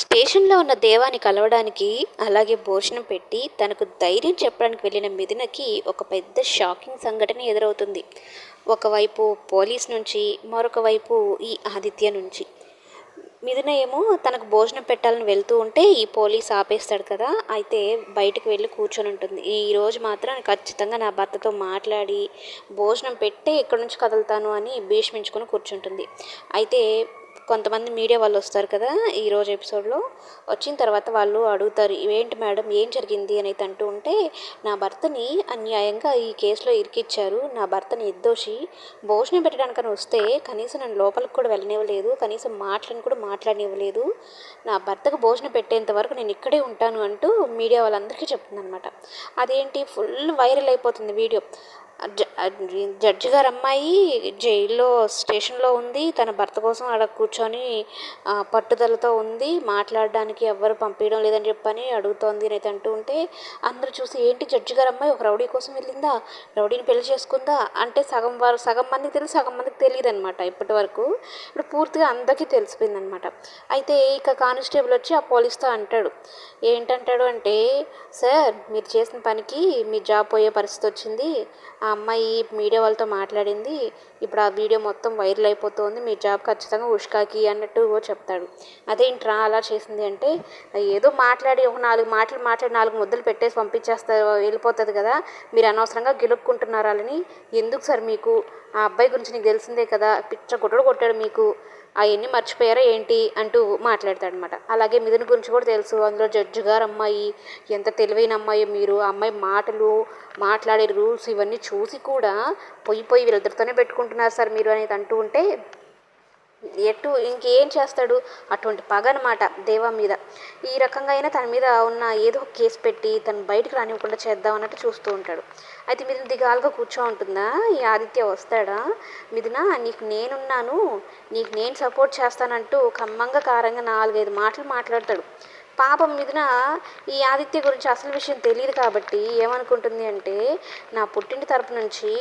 స్టేషన్లో ఉన్న దేవాన్ని కలవడానికి అలాగే భోజనం పెట్టి తనకు ధైర్యం చెప్పడానికి వెళ్ళిన మిథునకి ఒక పెద్ద షాకింగ్ సంఘటన ఎదురవుతుంది. ఒకవైపు పోలీస్ నుంచి మరొక వైపు ఈ ఆదిత్య నుంచి. మిథున ఏమో తనకు భోజనం పెట్టాలని వెళ్తూ ఉంటే ఈ పోలీస్ ఆపేస్తాడు కదా అయితే బయటకు వెళ్ళి కూర్చొని ఉంటుంది. ఈరోజు మాత్రం ఖచ్చితంగా నా భర్తతో మాట్లాడి భోజనం పెట్టే ఇక్కడ నుంచి కదులుతాను అని భీష్మించుకొని కూర్చుంటుంది. అయితే కొంతమంది మీడియా వాళ్ళు వస్తారు కదా ఈరోజు ఎపిసోడ్లో. వచ్చిన తర్వాత వాళ్ళు అడుగుతారు ఏంటి మేడం ఏం జరిగింది? అని అయితే అంటూ ఉంటే నా భర్తని అన్యాయంగా ఈ కేసులో ఇరికిచ్చారు. నా భర్తని నిర్దోషి. భోజనం పెట్టడానికని వస్తే కనీసం నన్ను లోపలికి కూడా వెళ్ళనివ్వలేదు. కనీసం మాటలను కూడా మాట్లాడనివ్వలేదు. నా భర్తకు భోజనం పెట్టేంత వరకు నేను ఇక్కడే ఉంటాను అంటూ మీడియా వాళ్ళందరికీ చెప్తుందనమాట అదేంటి? ఫుల్ వైరల్ అయిపోతుంది వీడియో. జడ్జి గారు అమ్మాయి జైల్లో స్టేషన్లో ఉంది. తన భర్త కోసం అక్కడ కూర్చొని పట్టుదలతో ఉంది. మాట్లాడడానికి ఎవ్వరు పంపించడం లేదని చెప్పని అడుగుతోంది అని అయితే అంటూ ఉంటే అందరూ చూసి ఏంటి జడ్జి గారు అమ్మాయి ఒక రౌడీ కోసం వెళ్ళిందా? రౌడీని పెళ్ళి చేసుకుందా? అంటే సగం వారు సగం మందికి తెలుసు సగం మందికి తెలియదు అనమాట ఇప్పటి వరకు. ఇప్పుడు పూర్తిగా అందరికీ తెలిసిపోయింది అనమాట అయితే ఇక కానిస్టేబుల్ వచ్చి ఆ పోలీస్తో అంటాడు. ఏంటంటాడు అంటే సార్ మీరు చేసిన పనికి మీ జాబ్ పోయే పరిస్థితి వచ్చింది. ఆ అమ్మాయి మీడియా వాళ్ళతో మాట్లాడింది. ఇప్పుడు ఆ వీడియో మొత్తం వైరల్ అయిపోతుంది. మీ జాబ్ ఖచ్చితంగా ఉష్కాకి అన్నట్టు చెప్తాడు. అదేంట్రా అలా చేసింది అంటే ఏదో మాట్లాడి ఒక నాలుగు మాటలు మాట్లాడి నాలుగు ముద్దలు పెట్టేసి పంపించేస్తారు వెళ్ళిపోతుంది కదా. మీరు అనవసరంగా గెలుక్కుంటున్నారని ఎందుకు సార్ మీకు? ఆ అబ్బాయి గురించి నీకు తెలిసిందే కదా. పిచ్చ కొట్టడు కొట్టాడు మీకు. అవన్నీ మర్చిపోయారా ఏంటి అంటూ మాట్లాడతాడనమాట అలాగే మిథున్ గురించి కూడా తెలుసు. అందులో జడ్జి గారు అమ్మాయి ఎంత తెలివైన అమ్మాయి మీరు ఆ అమ్మాయి మాటలు మాట్లాడే రూల్స్ ఇవన్నీ చూసి కూడా పొయ్యి పొయ్యి వీళ్ళిద్దరితోనే పెట్టుకుంటున్నారు సార్ మీరు అనేది అంటూ ఉంటే ఎటు ఇంకేం చేస్తాడు? అటువంటి పగ అనమాట దేవం మీద. ఈ రకంగా అయినా తన మీద ఉన్న ఏదో ఒక కేసు పెట్టి తను బయటకు రానివ్వకుండా చేద్దాం అన్నట్టు చూస్తూ ఉంటాడు. అయితే మిథున దిగాలుగా కూర్చో ఉంటుందా? ఈ ఆదిత్య వస్తాడా? మిథున నీకు నేనున్నాను. నీకు నేను సపోర్ట్ చేస్తానంటూ ఖమ్మంగా కారంగా నాలుగైదు మాటలు మాట్లాడతాడు. పాపం మీదన ఈ ఆదిత్య గురించి అసలు విషయం తెలియదు కాబట్టి ఏమనుకుంటుంది అంటే నా పుట్టింటి తరపు నుంచి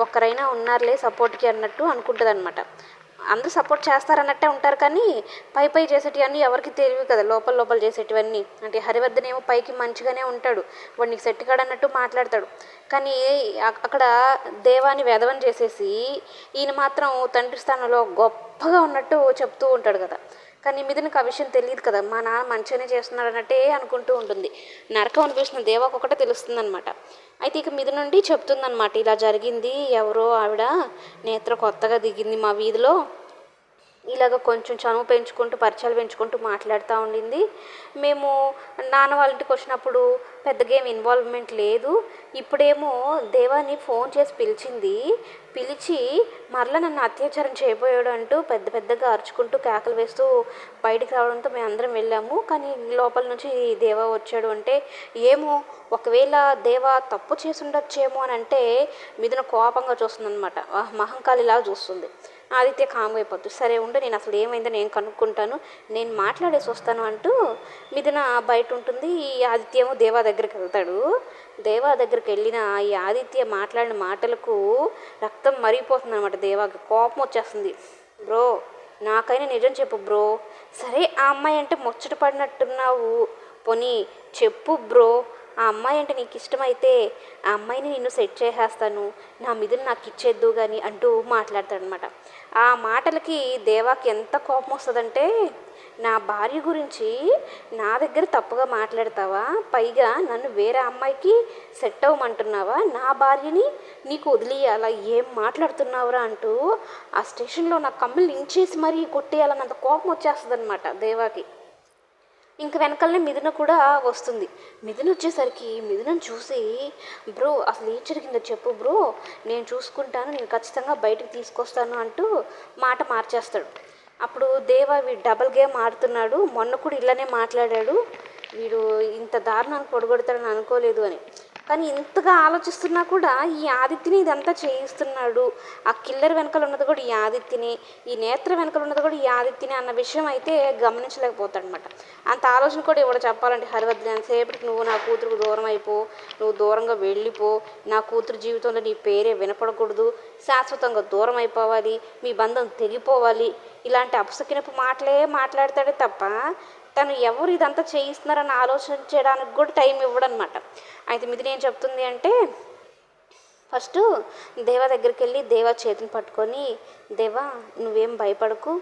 ఒక్కరైనా ఉన్నారులే సపోర్ట్కి అన్నట్టు అనుకుంటుంది అనమాట అందరూ సపోర్ట్ చేస్తారన్నట్టే ఉంటారు కానీ పై పై చేసేటివన్నీ ఎవరికి తెలియవు కదా లోపల లోపల చేసేటివన్నీ. అంటే హరివర్ధన్ ఏమో పైకి మంచిగానే ఉంటాడు వాడు నీకు సెట్ కాడన్నట్టు మాట్లాడతాడు. కానీ అక్కడ దేవాన్ని వెధవని చేసేసి ఈయన మాత్రం తండ్రి స్థానంలో గొప్పగా ఉన్నట్టు చెప్తూ ఉంటాడు కదా. కానీ మిథునకు ఆ విషయం తెలియదు కదా మా నాన్న మంచిగానే చేస్తున్నాడు అన్నట్టే అనుకుంటూ ఉంటుంది. నరకం అనిపిస్తుంది దేవాకొకటే తెలుస్తుంది అనమాట అయితే ఇక మీద నుండి చెప్తుందన్నమాట ఇలా జరిగింది ఎవరో ఆవిడ నేత్ర కొత్తగా దిగింది మా వీధిలో. ఇలాగ కొంచెం చనువు పెంచుకుంటూ పరిచయాలు పెంచుకుంటూ మాట్లాడుతూ ఉండింది. మేము నాన్న వాళ్ళ ఇంటికి వచ్చినప్పుడు పెద్దగా ఏం ఇన్వాల్వ్మెంట్ లేదు. ఇప్పుడేమో దేవాని ఫోన్ చేసి పిలిచింది. పిలిచి మరలా నన్ను అత్యాచారం చేయబోయాడు అంటూ పెద్ద పెద్దగా అరుచుకుంటూ కేకలు వేస్తూ బయటికి రావడంతో మేము అందరం వెళ్ళాము. కానీ లోపల నుంచి దేవా వచ్చాడు అంటే ఏమో ఒకవేళ దేవా తప్పు చేసి ఉండొచ్చేమో అని అంటే మిథున కోపంగా చూస్తుందన్నమాట. మహంకాళిలా చూస్తుంది. ఆదిత్య కామ్ అయిపోద్ది. సరే ఉండు నేను అసలు ఏమైందో నేను కనుక్కుంటాను. నేను మాట్లాడేసి వస్తాను అంటూ మిథున బయట ఉంటుంది ఈ ఆదిత్య ఏమో దేవా దగ్గరికి వెళ్తాడు. దేవా దగ్గరికి వెళ్ళిన ఈ ఆదిత్య మాట్లాడిన మాటలకు రక్తం మరిగిపోతుంది అనమాట దేవాకి. కోపం వచ్చేస్తుంది. బ్రో నాకైనా నిజం చెప్పు బ్రో. సరే ఆ అమ్మాయి అంటే ముచ్చట పడినట్టున్నావు. పోనీ చెప్పు బ్రో. ఆ అమ్మాయి అంటే నీకు ఇష్టమైతే ఆ అమ్మాయిని నిన్ను సెట్ చేసేస్తాను. నా మిదులు నాకు ఇచ్చేద్దు కానీ అంటూ మాట్లాడతాడనమాట. ఆ మాటలకి దేవాకి ఎంత కోపం వస్తుందంటే నా భార్య గురించి నా దగ్గర తప్పుగా మాట్లాడతావా? పైగా నన్ను వేరే అమ్మాయికి సెట్ అవ్వమంటున్నావా? నా భార్యని నీకు వదిలేయాలా ఏం మాట్లాడుతున్నావురా? అంటూ ఆ స్టేషన్లో నా కమ్ములు ఇంచేసి మరీ కొట్టేయాలన్నంత కోపం వచ్చేస్తుంది అనమాట దేవాకి. ఇంక వెనకాలనే మిథున కూడా వస్తుంది. మిథున వచ్చేసరికి మిథునను చూసి బ్రో అసలు ఏం జరిగిందో చెప్పు బ్రో నేను చూసుకుంటాను నేను ఖచ్చితంగా బయటకు తీసుకొస్తాను అంటూ మాట మార్చేస్తాడు. అప్పుడు దేవా వీడు డబల్ గేమ్ ఆడుతున్నాడు. మొన్న కూడా ఇలానే మాట్లాడాడు. వీడు ఇంత దారుణానికి పొడగొడతాడని అనుకోలేదు అని. కానీ ఇంతగా ఆలోచిస్తున్నా కూడా ఈ ఆదిత్యని ఇదంతా చేయిస్తున్నాడు. ఆ కిల్లర్ వెనకాల ఉన్నది కూడా ఈ ఆదిత్యని ఈ నేత్ర వెనకాల ఉన్నది కూడా ఈ ఆదిత్యని అన్న విషయం అయితే గమనించలేకపోతాడనమాట అంత ఆలోచన కూడా ఇవ్వడం చెప్పాలంటే హరివర్ధన్ సేపటికి నువ్వు నా కూతురుకు దూరం అయిపో నువ్వు దూరంగా వెళ్ళిపో నా కూతురు జీవితంలో నీ పేరే వినపడకూడదు శాశ్వతంగా దూరం అయిపోవాలి మీ బంధం తెగిపోవాలి. ఇలాంటి అపసకినపు మాటలే మాట్లాడతాడే తప్ప తను ఎవరు ఇదంతా చేయిస్తున్నారని ఆలోచించడానికి కూడా టైం ఇవ్వడనమాట అయితే మిథున ఏం చెప్తుంది అంటే ఫస్ట్ దేవ దగ్గరికి వెళ్ళి దేవ చేతిని పట్టుకొని దేవా నువ్వేం భయపడకు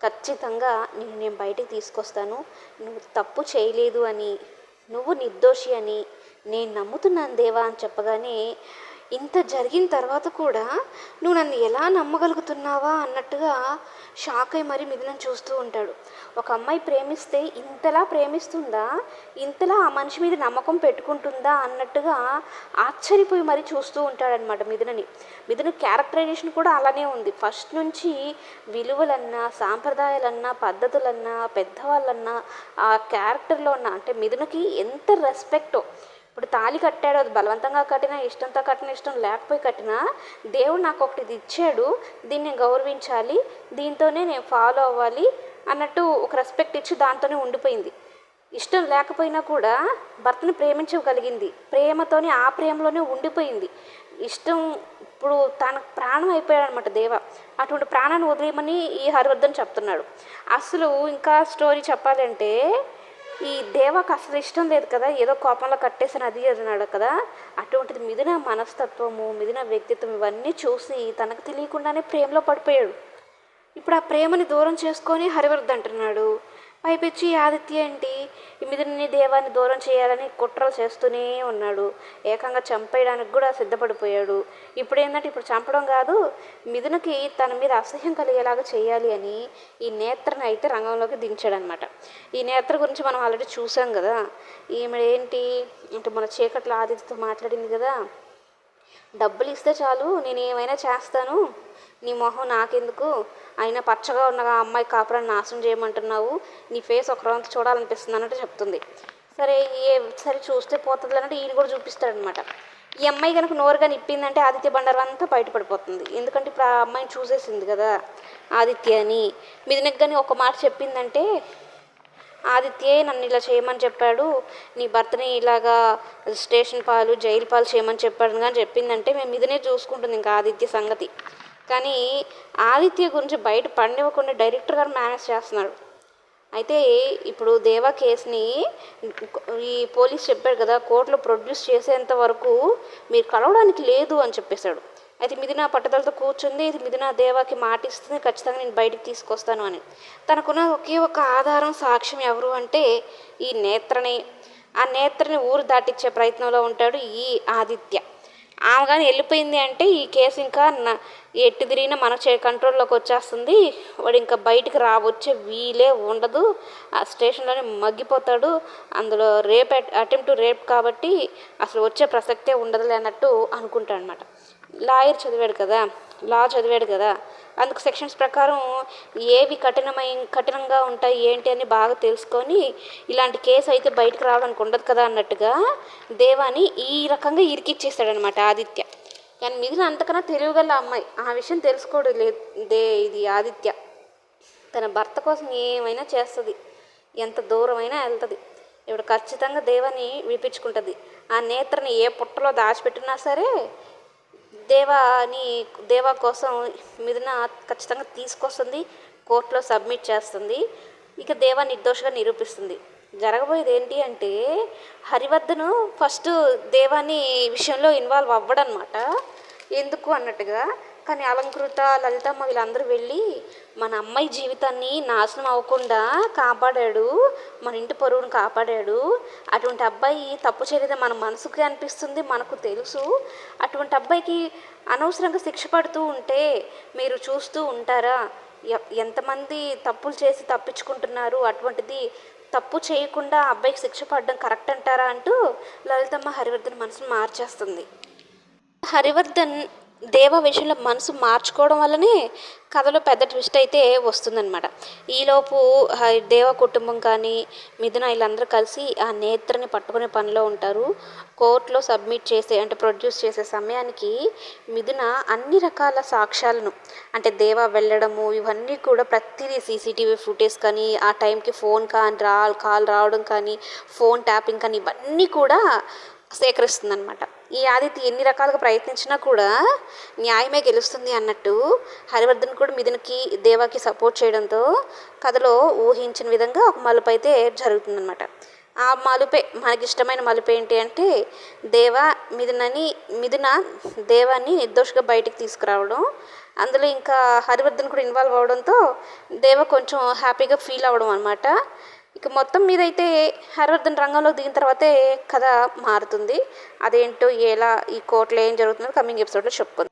ఖచ్చితంగా నేను నేను బయటికి తీసుకొస్తాను నువ్వు తప్పు చేయలేదు అని నువ్వు నిర్దోషి అని నేను నమ్ముతున్నాను దేవా అని చెప్పగానే ఇంత జరిగిన తర్వాత కూడా నువ్వు నన్ను ఎలా నమ్మగలుగుతున్నావా అన్నట్టుగా షాక్ అయి మరీ మిథునం చూస్తూ ఉంటాడు. ఒక అమ్మాయి ప్రేమిస్తే ఇంతలా ప్రేమిస్తుందా? ఇంతలా ఆ మనిషి మీద నమ్మకం పెట్టుకుంటుందా అన్నట్టుగా ఆశ్చర్యపోయి మరీ చూస్తూ ఉంటాడనమాట మిథునని. మిథున క్యారెక్టరైజేషన్ కూడా అలానే ఉంది. ఫస్ట్ నుంచి విలువలన్నా సాంప్రదాయాలన్నా పద్ధతులన్నా పెద్దవాళ్ళన్నా ఆ క్యారెక్టర్లో ఉన్న అంటే మిథునకి ఎంత రెస్పెక్టో ఇప్పుడు తాళి కట్టాడు అది బలవంతంగా కట్టినా ఇష్టంతో కట్టిన ఇష్టం లేకపోయి కట్టినా దేవుడు నాకు ఒకటి ఇది ఇచ్చాడు దీన్ని గౌరవించాలి దీంతోనే నేను ఫాలో అవ్వాలి అన్నట్టు ఒక రెస్పెక్ట్ ఇచ్చి దాంతోనే ఉండిపోయింది. ఇష్టం లేకపోయినా కూడా భర్తను ప్రేమించగలిగింది. ప్రేమతోనే ఆ ప్రేమలోనే ఉండిపోయింది. ఇష్టం ఇప్పుడు తన ప్రాణం అయిపోయాడు అనమాట దేవ. అటువంటి ప్రాణాన్ని వదిలేయమని ఈ హరివర్ధన్ చెప్తున్నాడు. అసలు ఇంకా స్టోరీ చెప్పాలంటే ఈ దేవకు అసలు ఇష్టం లేదు కదా ఏదో కోపంలో కట్టేసిన అది అన్నాడు కదా. అటువంటిది మిథున మనస్తత్వము మిథున వ్యక్తిత్వం ఇవన్నీ చూసి తనకు తెలియకుండానే ప్రేమలో పడిపోయాడు. ఇప్పుడు ఆ ప్రేమని దూరం చేసుకొని హరివర్ధ్ అంటున్నాడు. పైపెచ్చి ఆదిత్య ఏంటి? ఈ మిథుని దేవాన్ని దూరం చేయాలని కుట్రలు చేస్తూనే ఉన్నాడు. ఏకంగా చంపేయడానికి కూడా సిద్ధపడిపోయాడు. ఇప్పుడు ఏంటంటే ఇప్పుడు చంపడం కాదు మిథునకి తన మీద అసహ్యం కలిగేలాగా చేయాలి అని ఈ నేత్రని అయితే రంగంలోకి దించాడనమాట. ఈ నేత్ర గురించి మనం ఆల్రెడీ చూసాం కదా. ఈమె ఏంటి? అంటే మన చీకట్లో ఆదిత్యతో మాట్లాడింది కదా. డబ్బులు ఇస్తే చాలు నేను ఏమైనా చేస్తాను? నీ మొహం నాకెందుకు? అయినా పచ్చగా ఉన్న ఆ అమ్మాయి కాపురాన్ని నాశనం చేయమంటున్నావు. నీ ఫేస్ ఒకరోజు చూడాలనిపిస్తుంది అన్నట్టు చెప్తుంది. సరే ఏ సరే చూస్తే పోతుంది అన్నట్టు ఈయన కూడా చూపిస్తాడనమాట ఈ అమ్మాయి కనుక నోరుగా నిప్పిందంటే ఆదిత్య బండారం అంతా బయటపడిపోతుంది. ఎందుకంటే ఇప్పుడు ఆ అమ్మాయిని చూసేసింది కదా ఆదిత్య అని. మిదినకు కానీ ఒక మాట చెప్పిందంటే ఆదిత్యే నన్ను ఇలా చేయమని చెప్పాడు. నీ భర్తని ఇలాగా స్టేషన్ పాలు జైలు పాలు చేయమని చెప్పాడు కానీ చెప్పిందంటే మేము ఇదనే చూసుకుంటుంది ఇంకా ఆదిత్య సంగతి. కానీ ఆదిత్య గురించి బయట పడినివ్వకుండా డైరెక్టర్ గారు మేనేజ్ చేస్తున్నాడు అయితే ఇప్పుడు దేవా కేసుని ఈ పోలీస్ చెప్పాడు కదా కోర్టులో ప్రొడ్యూస్ చేసేంత వరకు మీరు కలవడానికి లేదు అని చెప్పేశాడు. అయితే మిథున పట్టుదలతో కూర్చుంది ఇది మిథున దేవాకి మాట ఇస్తుంది ఖచ్చితంగా నేను బయటికి తీసుకొస్తాను అని. తనకున్న ఒకే ఒక ఆధారం సాక్ష్యం ఎవరు అంటే ఈ నేత్రని. ఆ నేత్రని ఊరు దాటించే ప్రయత్నంలో ఉంటాడు ఈ ఆదిత్య. ఆమె కానీ వెళ్ళిపోయింది అంటే ఈ కేసు ఇంకా ఎట్టి తిరిగినా మన చే కంట్రోల్లోకి వచ్చేస్తుంది. వాడు ఇంకా బయటికి రావచ్చే వీలే ఉండదు. ఆ స్టేషన్లోనే మగ్గిపోతాడు. అందులో రేప్ అటెంప్ట్ రేప్ కాబట్టి అసలు వచ్చే ప్రసక్తే ఉండదులే అన్నట్టు అనుకుంటాడు అనమాట లాయర్ చదివాడు కదా. లా చదివాడు కదా. అందుకు సెక్షన్స్ ప్రకారం ఏవి కఠినమై కఠినంగా ఉంటాయి ఏంటి అని బాగా తెలుసుకొని ఇలాంటి కేసు అయితే బయటకు రావడానికి ఉండదు కదా అన్నట్టుగా దేవాని ఈ రకంగా ఇరికిచ్చేస్తాడనమాట ఆదిత్య. కానీ మిగిలిన అంతకన్నా తెలివిగల అమ్మాయి. ఆ విషయం తెలుసుకోవడం లేదు దే ఇది ఆదిత్య. తన భర్త కోసం ఏమైనా చేస్తుంది. ఎంత దూరమైనా వెళ్తుంది. ఇప్పుడు ఖచ్చితంగా దేవాన్ని విడిపించుకుంటుంది ఆ నేత్రని ఏ పుట్టలో దాచిపెట్టినా సరే దేవాని దేవా కోసం మిథున ఖచ్చితంగా తీసుకొస్తుంది కోర్టులో సబ్మిట్ చేస్తుంది. ఇక దేవా నిర్దోషగా నిరూపిస్తుంది. జరగబోయేది ఏంటి అంటే హరివర్ధను ఫస్ట్ దేవాని విషయంలో ఇన్వాల్వ్ అవ్వడనమాట ఎందుకు అన్నట్టుగా కానీ అలంకృత లలితమ్మ వీళ్ళందరూ వెళ్ళి మన అమ్మాయి జీవితాన్ని నాశనం అవ్వకుండా కాపాడాడు మన ఇంటి పరువును కాపాడాడు. అటువంటి అబ్బాయి తప్పు చేయలేదని మన మనసుకి అనిపిస్తుంది మనకు తెలుసు. అటువంటి అబ్బాయికి అనవసరంగా శిక్ష పడుతూ ఉంటే మీరు చూస్తూ ఉంటారా? ఎ- ఎంతమంది తప్పులు చేసి తప్పించుకుంటున్నారు? అటువంటిది తప్పు చేయకుండా అబ్బాయికి శిక్ష పడడం కరెక్ట్ అంటారా అంటూ లలితమ్మ హరివర్ధన్ మనసును మార్చేస్తుంది. హరివర్ధన్ దేవ విషయంలో మనసు మార్చుకోవడం వల్లనే కథలో పెద్ద ట్విస్ట్ అయితే వస్తుందన్నమాట. ఈలోపు దేవ కుటుంబం కానీ మిథున వీళ్ళందరూ కలిసి ఆ నేత్రని పట్టుకునే పనిలో ఉంటారు. కోర్టులో సబ్మిట్ చేసే అంటే ప్రొడ్యూస్ చేసే సమయానికి మిథున అన్ని రకాల సాక్ష్యాలను అంటే దేవ వెళ్ళడము ఇవన్నీ కూడా ప్రతిదీ సీసీటీవీ ఫుటేజ్ కానీ ఆ టైంకి ఫోన్ కానీ రా కాల్ రావడం కానీ ఫోన్ ట్యాపింగ్ కానీ ఇవన్నీ కూడా సేకరిస్తుంది అనమాట ఈ ఆదిత్య ఎన్ని రకాలుగా ప్రయత్నించినా కూడా న్యాయమే గెలుస్తుంది అన్నట్టు హరివర్ధన్ కూడా మిథునకి దేవాకి సపోర్ట్ చేయడంతో కథలో ఊహించిన విధంగా ఒక మలుపు అయితే జరుగుతుందన్నమాట. ఆ మలుపే మనకి ఇష్టమైన మలుపు ఏంటి అంటే దేవ మిథునని మిథున దేవాన్ని నిర్దోషిగా బయటికి తీసుకురావడం. అందులో ఇంకా హరివర్ధన్ కూడా ఇన్వాల్వ్ అవడంతో దేవ కొంచెం హ్యాపీగా ఫీల్ అవ్వడం అనమాట ఇక మొత్తం మీద అయితే రంగంలోకి దిగిన తర్వాతే కథ మారుతుంది. అదేంటో ఎలా ఈ కోర్టులో ఏం జరుగుతుందో కమింగ్ ఎపిసోడ్లో చెప్పుకుందాం.